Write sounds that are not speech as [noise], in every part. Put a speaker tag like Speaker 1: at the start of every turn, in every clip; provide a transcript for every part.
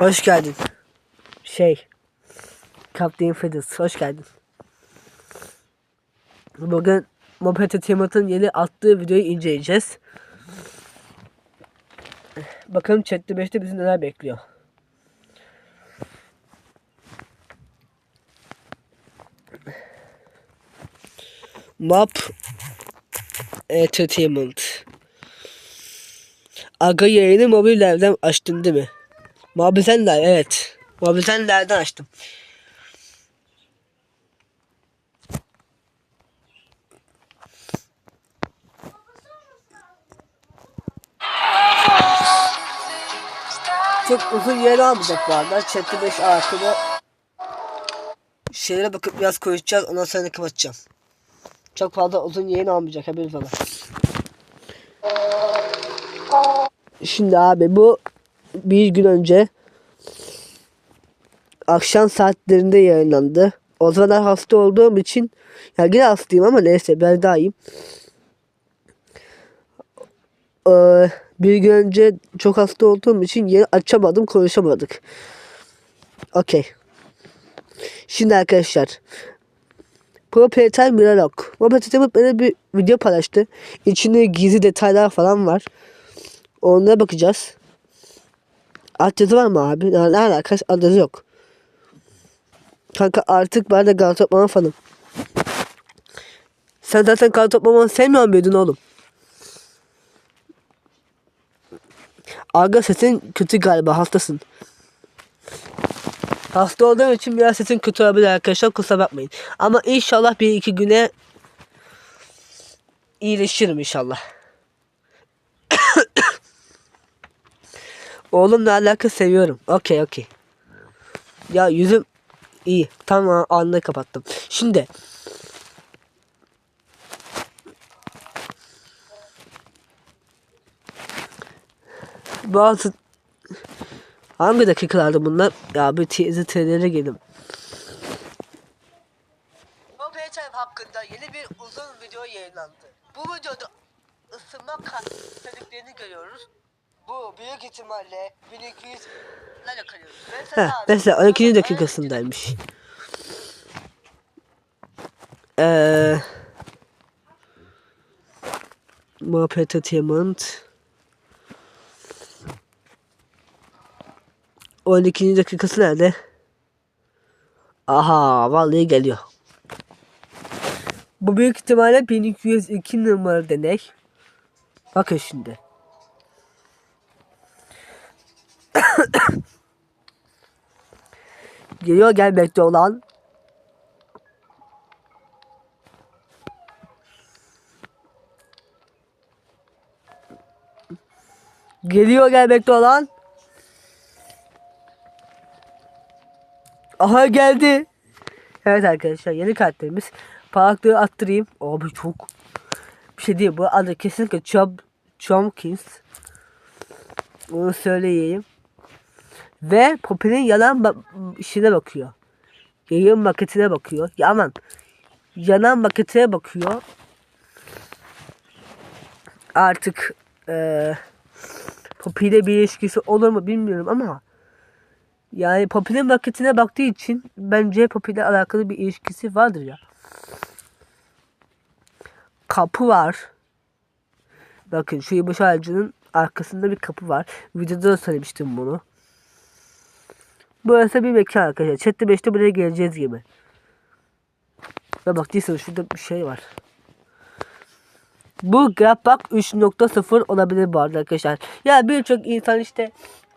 Speaker 1: Hoş geldin. Şey. Captain Fiddles. Hoş geldin. Bugün Moped Entertainment'ın yeni attığı videoyu inceleyeceğiz. Bakalım chatte 5'te bizi neler bekliyor. Map Entertainment. Aga yayını mobillerden açtın değil mi? Mobilsenler evet. Mobilsenlerden açtım. Çok uzun yer almayacak bu arada. Chat'te 5 arkada şeylere bakıp biraz konuşacağız. Ondan sonra kapatacağım. Çok fazla uzun yayın almayacak haberiniz ola. Şimdi abi bu bir gün önce akşam saatlerinde yayınlandı. O zamanlar hasta olduğum için ya yine hastayım ama neyse ben daha. Ee, bir gün önce çok hasta olduğum için yeni açamadım konuşamadık. Okey. Şimdi arkadaşlar Proprietor Miralog. Proprietor böyle bir video paylaştı. İçinde gizli detaylar falan var. Onlara bakacağız. Altyazı var mı abi? Ne, alakası? Altyazı yok. Kanka artık ben de kar toplama fanım. Sen zaten kar toplamanı sevmiyor muydun oğlum? Aga sesin kötü galiba hastasın. Hasta olduğum için biraz sesin kötü olabilir arkadaşlar kusura bakmayın. Ama inşallah bir iki güne iyileşirim inşallah. Oğlumla alakalı seviyorum. Okey okey. Ya yüzüm iyi. Tamam anını kapattım. Şimdi bazı hangi dakikalarda bunlar? Ya bir teyze teyzelere gelin. Hakkında yeni bir uzun video yayınlandı. Bu videoda ısınma karakterliklerini görüyoruz. Bu büyük ihtimalle 1200 nerede kalıyoruz? Mesela, mesela 12. dakikasındaymış. Eee Muhabbet Entertainment 12. dakikası nerede? Aha vallahi geliyor. Bu büyük ihtimalle 1202 numaralı deney. Bakın şimdi. [coughs] Geliyor gelmekte olan Geliyor gelmekte olan Aha geldi. Evet arkadaşlar yeni kartlarımız. Parlaklığı attırayım. Abi çok bir şey değil bu adı kesinlikle Chom Chomkins. Onu söyleyeyim. Ve Poppy'nin yalan ba işine bakıyor. Yayın maketine bakıyor. Ya aman. Yanan maketine bakıyor. Artık eee Poppy ile bir ilişkisi olur mu bilmiyorum ama yani Poppy'nin maketine baktığı için bence Poppy ile alakalı bir ilişkisi vardır ya. Kapı var. Bakın şu ağacının arkasında bir kapı var. Videoda da söylemiştim bunu. Burası bir mekan arkadaşlar. Chat'te 5'te buraya geleceğiz gibi. Ve baktıysanız şurada bir şey var. Bu Grabpack 3.0 olabilir bu arada arkadaşlar. Ya birçok insan işte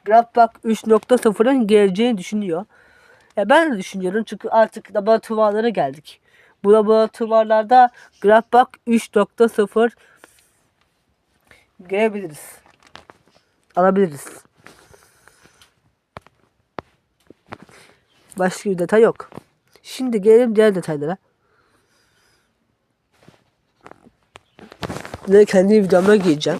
Speaker 1: Grabpack 3.0'ın geleceğini düşünüyor. Ya ben de düşünüyorum çünkü artık laboratuvarlara geldik. Bu laboratuvarlarda Grabpack 3.0 görebiliriz. Alabiliriz. Başka bir detay yok. Şimdi gelelim diğer detaylara. Ne kendi videoma gireceğim.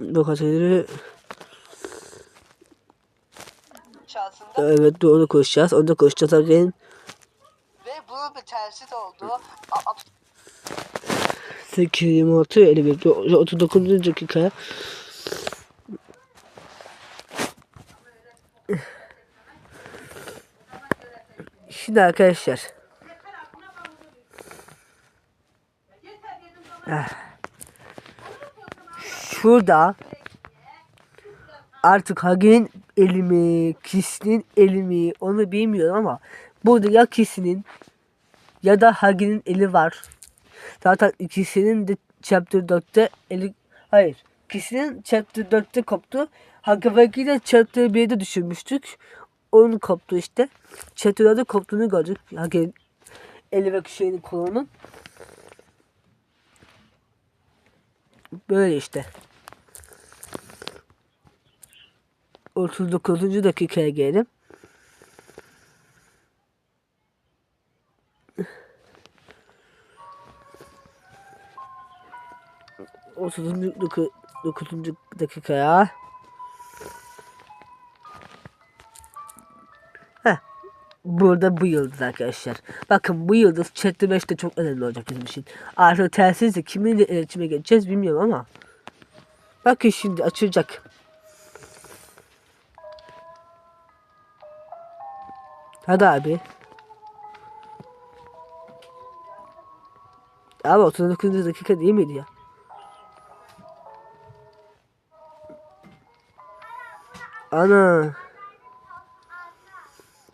Speaker 1: Bu kategori evet doğru koşacağız. Onu da koşacağız again.
Speaker 2: ve bunun bir tersi de oldu. A- a-
Speaker 1: 8, 26, 51, 39. dakikaya. Şimdi arkadaşlar. Ah. Şurada artık Hagen'in eli mi, Kişinin eli mi onu bilmiyorum ama burada ya Kişinin ya da Hagen'in eli var. Zaten ikisinin de Chapter 4'te eli... Hayır. İkisinin Chapter 4'te koptu. Hakavaki de Chapter 1'de düşürmüştük. Onun koptu işte. Chapter 4'te koptuğunu gördük. Haki'nin eli ve şeyinin kolunun. Böyle işte. 39. dakikaya gelelim. Otuzuncu doku- dokuzuncu dakikaya. Heh. Burada bu yıldız arkadaşlar. Bakın bu yıldız Chat'te 5'te çok önemli olacak bizim için. Artık telsizle kiminle iletişime geçeceğiz bilmiyorum ama. Bakın şimdi açılacak. Hadi abi. Abi 39. dakika değil miydi ya? Ana.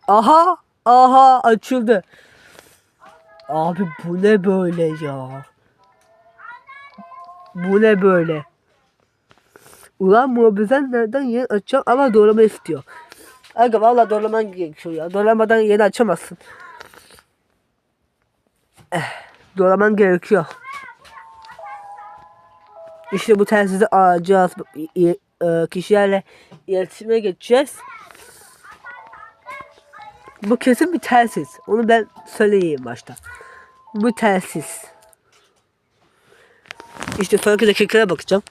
Speaker 1: Aha. Aha açıldı. Abi bu ne böyle ya? Bu ne böyle? Ulan muhabbeten nereden yeni açacağım ama doğrama istiyor. Aga valla doğraman gerekiyor ya. Doğramadan yeni açamazsın. Eh, doğraman gerekiyor. İşte bu telsizi alacağız. E, Kişilerle iletişime geçeceğiz. Bu kesin bir telsiz. Onu ben söyleyeyim başta. Bu telsiz. İşte sonraki dakikaya bakacağım.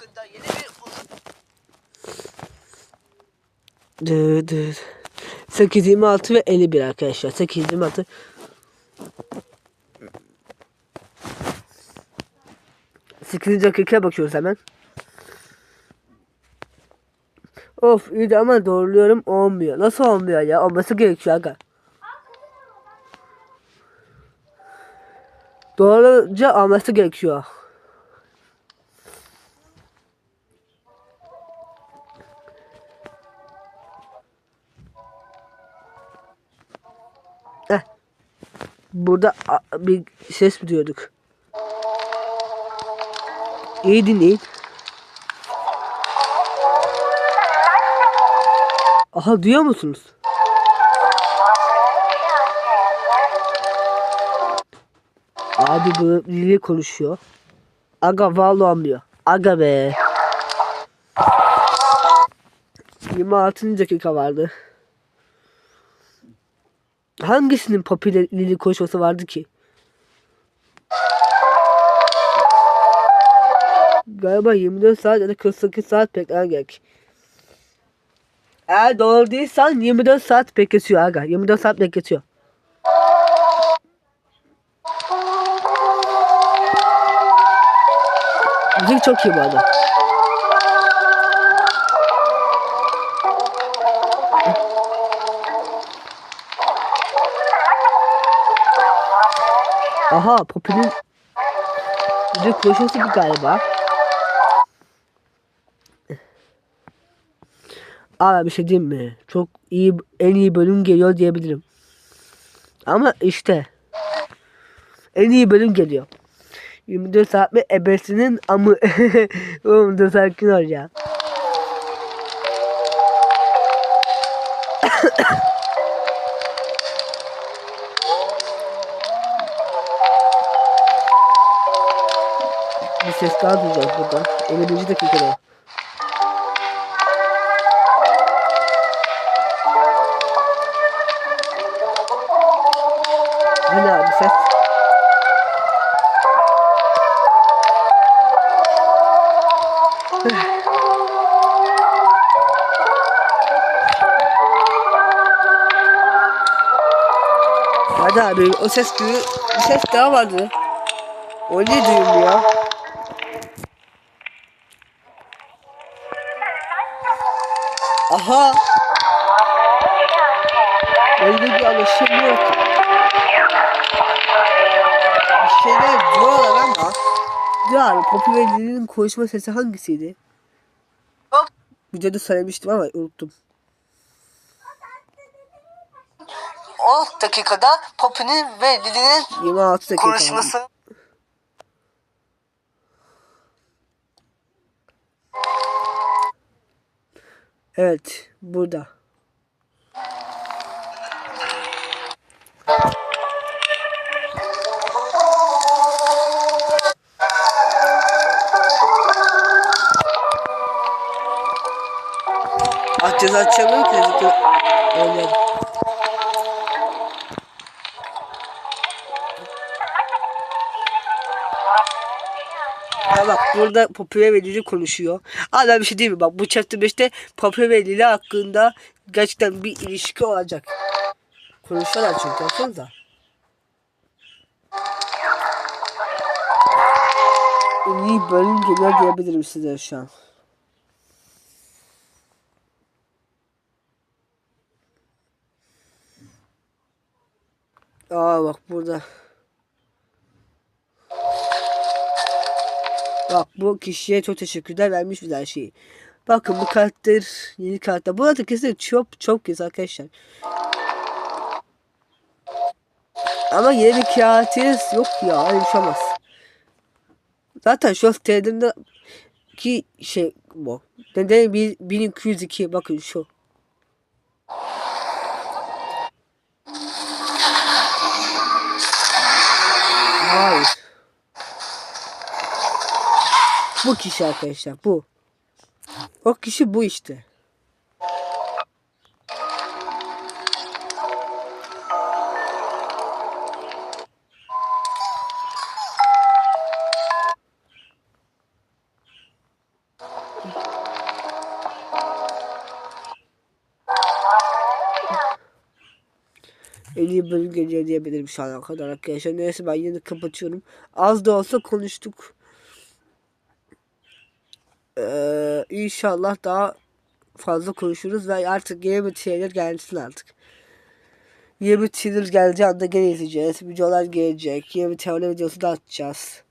Speaker 2: Hakkında yeni bir
Speaker 1: Dı dı. 826 ve 51 arkadaşlar. 826 8. dakikaya bakıyoruz hemen. Of iyi de ama doğruluyorum olmuyor. Nasıl olmuyor ya? Olması gerekiyor aga. Doğruca olması gerekiyor. Burada bir ses mi diyorduk? İyi dinleyin. Aha duyuyor musunuz? Abi bu Lili konuşuyor. Aga vallahi anlıyor. Aga be. 26. dakika vardı. Hangisinin popüler Lili konuşması vardı ki? Galiba 24 saat ya da 48 saat beklemen gerek. Eğer doğru değilsen 24 saat bekletiyor aga. 24 saat bekletiyor. Grafik çok iyi bu arada. Aha Poppy'nin bir koşusu bu galiba. Aa bir şey diyeyim mi? Çok iyi en iyi bölüm geliyor diyebilirim. Ama işte en iyi bölüm geliyor. 24 saat mi ebesinin amı. [laughs] Oğlum dur sakin ol ya. Ses daha duyacağız burada. 51. dakikada. Hani abi ses? Hadi abi o ses gibi bir ses daha vardı. O ne duyuluyor? Aha! Öyle bir anlaşılmıyor ki. Bir şeyler diyorlar ama ve Lily'nin konuşma sesi hangisiydi?
Speaker 2: Hop.
Speaker 1: Videoda söylemiştim ama unuttum.
Speaker 2: 10 dakikada Poppy'nin ve Lily'nin
Speaker 1: 26 dakika.
Speaker 2: konuşması
Speaker 1: Evet, burada. Açacağız ki. zaten bak burada Popüler ve Lili konuşuyor. Hala bir şey değil mi? Bak bu chapter 5'te Popüler ve Lili hakkında gerçekten bir ilişki olacak. Konuşuyorlar çünkü baksanıza. İyi bölüm geliyor diyebilirim size şu an. Aa bak burada. Bak bu kişiye çok teşekkürler vermiş bize her şeyi. Bakın bu karakter yeni karakter. Bu arada kesin çok çok güzel arkadaşlar. Ama yeni bir karakteriniz yok ya öyle şey. Zaten şu TR'de ki şey bu. Neden 1202 bakın şu. Bu kişi arkadaşlar bu. O kişi bu işte. En iyi bölüm geliyor diyebilirim şu ana kadar arkadaşlar. Neyse ben yine kapatıyorum. Az da olsa konuştuk. Ee, inşallah daha fazla konuşuruz ve artık yeni bir şeyler gelsin artık. Yeni bir trailer geleceği anda gene izleyeceğiz. Videolar gelecek. Yeni bir teori videosu da atacağız.